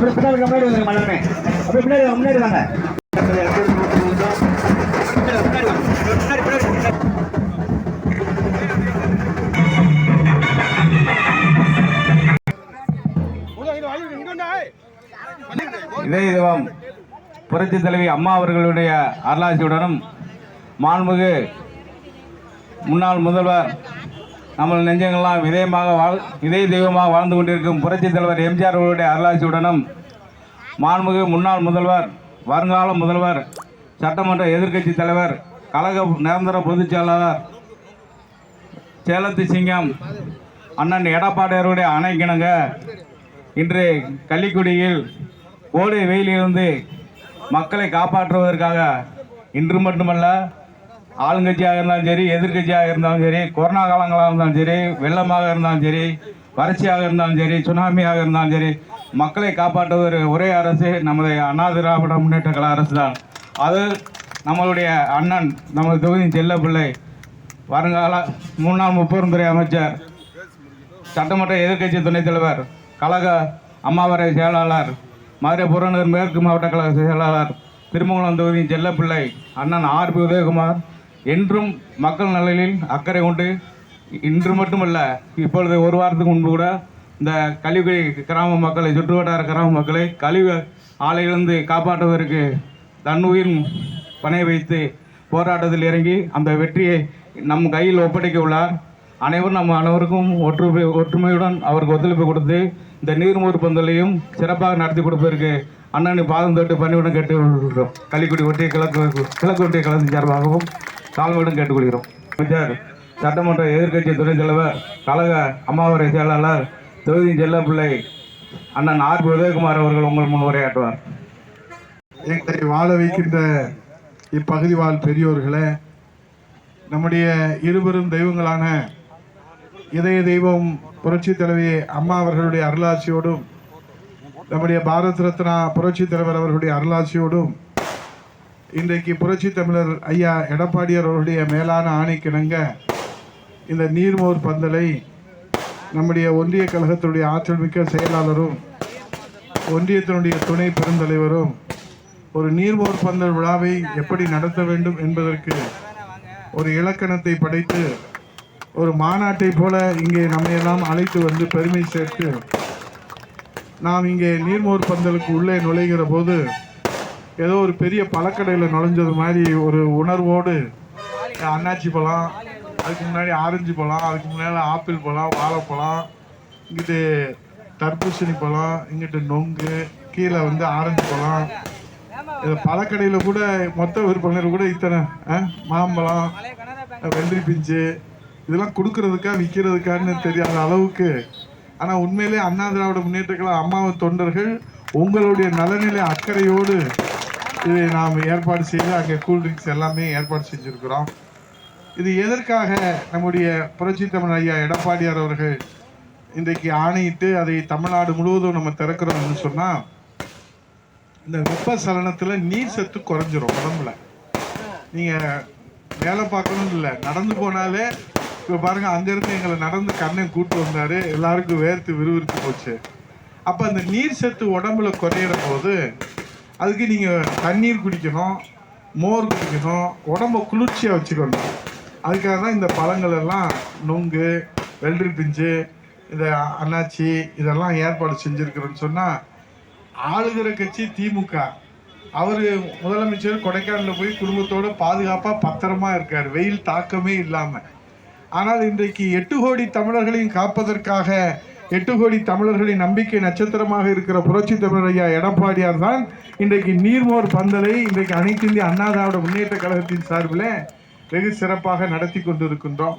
கொஞ்சம் முன்னாடி வந்து மலமே அப்படியே பின்னாடி முன்னாடி வாங்க முன்னாடி வாங்க. புரட்சி தலைவி அம்மா அவர்களுடைய அருளாட்சியுடனும் மாண்புமிகு முன்னாள் முதல்வர் நம்ம நெஞ்சங்கள்லாம் இதயமாக வாழ் இதய தெய்வமாக வாழ்ந்து கொண்டிருக்கும் புரட்சி தலைவர் எம்ஜிஆர் அவர்களுடைய அருளாட்சியுடனும் மாண்புமிகு முன்னாள் முதல்வர் வருங்கால முதல்வர் சட்டமன்ற எதிர்க்கட்சி தலைவர் கழக நிரந்தர பொதுச் செயலாளர் சேலத்து சிங்கம் அண்ணன் எடப்பாடியாருடைய அணைக்கிணங்க இன்று கள்ளிக்குடியில் கோடை வெயிலிருந்து மக்களை காப்பாற்றுவதற்காக இன்று மட்டுமல்ல ஆளுங்கட்சியாக இருந்தாலும் சரி எதிர்கட்சியாக இருந்தாலும் சரி கொரோனா காலங்களாக இருந்தாலும் சரி வெள்ளமாக இருந்தாலும் சரி வறட்சியாக இருந்தாலும் சரி சுனாமியாக இருந்தாலும் சரி மக்களை காப்பாற்றுவது ஒரே அரசு நமது அண்ணா திராவிட முன்னேற்ற கழக அரசு தான். அது நம்மளுடைய அண்ணன் நமது தொகுதியின் செல்லப்பிள்ளை வருங்கால முன்னாள் முப்பெருந்துறை அமைச்சர் சட்டமன்ற எதிர்க்கட்சி துணைத் தலைவர் கழக அம்மாவரை செயலாளர் மதுரை புறநகர் மேற்கு மாவட்ட கழக செயலாளர் திருமங்கலம் தொகுதியின் செல்லப்பிள்ளை அண்ணன் ஆர் பி உதயகுமார் என்றும் மக்கள் நலனில் அக்கறை கொண்டு இன்று மட்டுமல்ல இப்பொழுது ஒரு வாரத்துக்கு முன்பு கூட இந்த கழிவுகளை கிராம மக்களை சுற்றுவட்டார கிராம மக்களை கழிவு ஆலையிலிருந்து காப்பாற்றுவதற்கு தன்னுயிர் உயிர் பணைய வைத்து போராட்டத்தில் இறங்கி அந்த வெற்றியை நம் கையில் ஒப்படைக்க உள்ளார். அனைவரும் நம் அனைவருக்கும் ஒற்றுமை ஒற்றுமையுடன் அவருக்கு ஒத்துழைப்பு கொடுத்து இந்த நீர்மூர் பந்தலையும் சிறப்பாக நடத்தி கொடுப்பதற்கு அண்ணனை பாதம் தொட்டு பணியுடன் கேட்டுக்கொள்கிறோம் கள்ளிக்குடி ஒட்டிய கிழக்கு கிழக்கு ஒட்டிய கலந்து சார்பாகவும் தாழ்மையுடன் கேட்டுக்கொள்கிறோம். அமைச்சர் சட்டமன்ற எதிர்க்கட்சி துணைத் தலைவர் கழக அம்மாவரை செயலாளர் தொகுதி செல்லப்பிள்ளை அண்ணன் ஆர். உதயகுமார் அவர்கள் உங்கள் முன் உரையாற்றுவார். எங்களை வாழ வைக்கின்ற இப்பகுதி வாழ் பெரியோர்களே நம்முடைய இருவரும் தெய்வங்களான இதய தெய்வம் புரட்சி தலைவி அம்மா அவர்களுடைய அருளாட்சியோடும் நம்முடைய பாரத் ரத்னா புரட்சி தலைவர் அவர்களுடைய அருளாட்சியோடும் இன்றைக்கு புரட்சி தமிழர் ஐயா எடப்பாடியார் அவர்களுடைய மேலான ஆணைக்கிணங்க இந்த நீர்மோர் பந்தலை நம்முடைய ஒன்றிய கழகத்தினுடைய ஆற்றல் மிக்க செயலாளரும் ஒன்றியத்தினுடைய துணை பெருந்தலைவரும் ஒரு நீர்மோர் பந்தல் விழாவை எப்படி நடத்த வேண்டும் என்பதற்கு ஒரு இலக்கணத்தை படைத்து ஒரு மாநாட்டை போல இங்கே நம்மையெல்லாம் அழைத்து வந்து பெருமை சேர்த்து நாம் இங்கே நீர்மோர் பந்தலுக்கு உள்ளே நுழைகிற போது ஏதோ ஒரு பெரிய பழக்கடையில் நுழைஞ்சது மாதிரி ஒரு உணர்வோடு அன்னாச்சி பழம் அதுக்கு முன்னாடி ஆரஞ்சு பழம் அதுக்கு முன்னாடி ஆப்பிள் பழம் வாழைப்பழம் இங்கிட்டு தர்பூசணி பழம் இங்கிட்டு நொங்கு கீழே வந்து ஆரஞ்சு பழம். இது பழக்கடையில் கூட மொத்த விற்பனையில் கூட இத்தனை ஆ, மாம்பழம் வெள்ளரி பிஞ்சு இதெல்லாம் கொடுக்கறதுக்கா விற்கிறதுக்கான்னு தெரியாத அளவுக்கு. ஆனால் உண்மையிலே அண்ணா திராவிட முன்னேற்ற கழக அம்மாவின் தொண்டர்கள் உங்களுடைய நலநிலை அக்கறையோடு இதை நாம் ஏற்பாடு செய்து அங்கே கூல்ட்ரிங்க்ஸ் எல்லாமே ஏற்பாடு செஞ்சுருக்கிறோம். இது எதற்காக நம்முடைய புரட்சி தமிழ் ஐயா எடப்பாடியார் அவர்கள் இன்றைக்கு ஆணையிட்டு அதை தமிழ்நாடு முழுவதும் நம்ம திறக்கிறோம்னு சொன்னால் இந்த வெப்ப சலனத்தில் நீர் சத்து குறைஞ்சிரும் உடம்புல. நீங்கள் வேலை பார்க்கணும்னு இல்லை நடந்து போனாலே இப்போ பாருங்கள் அங்கேருந்து எங்களை நடந்து கண்ணை கூட்டு வந்தார் எல்லாருக்கும் வேர்த்து விறுவிறுத்து போச்சு. அப்போ அந்த நீர் சத்து உடம்புல குறையிற போது அதுக்கு நீங்கள் தண்ணீர் குடிக்கணும் மோர் குடிக்கணும் உடம்ப குளிர்ச்சியாக வச்சுக்கணும். அதுக்காக தான் இந்த பழங்கள் எல்லாம் நுங்கு வெள்ளரி பிஞ்சு இந்த அன்னாச்சி இதெல்லாம் ஏற்பாடு செஞ்சுருக்கிறோன்னு சொன்னால் ஆளுகிற கட்சி திமுக. அவர் முதலமைச்சர் கொடைக்கானலில் போய் குடும்பத்தோட பாதுகாப்பாக பத்திரமா இருக்கார். வெயில் தாக்கமே இல்லாமல் ஆனால் இன்றைக்கு எட்டு கோடி தமிழர்களையும் காப்பதற்காக எட்டு கோடி தமிழர்களின் நம்பிக்கை நட்சத்திரமாக இருக்கிற புரட்சி தமிழர் ஐயா எடப்பாடியார் தான் இன்றைக்கு நீர்மோர் பந்தலை இன்றைக்கு அனைத்து இந்திய அண்ணா திராவிட முன்னேற்ற கழகத்தின் சார்பில் வெகு சிறப்பாக நடத்தி கொண்டிருக்கின்றோம்.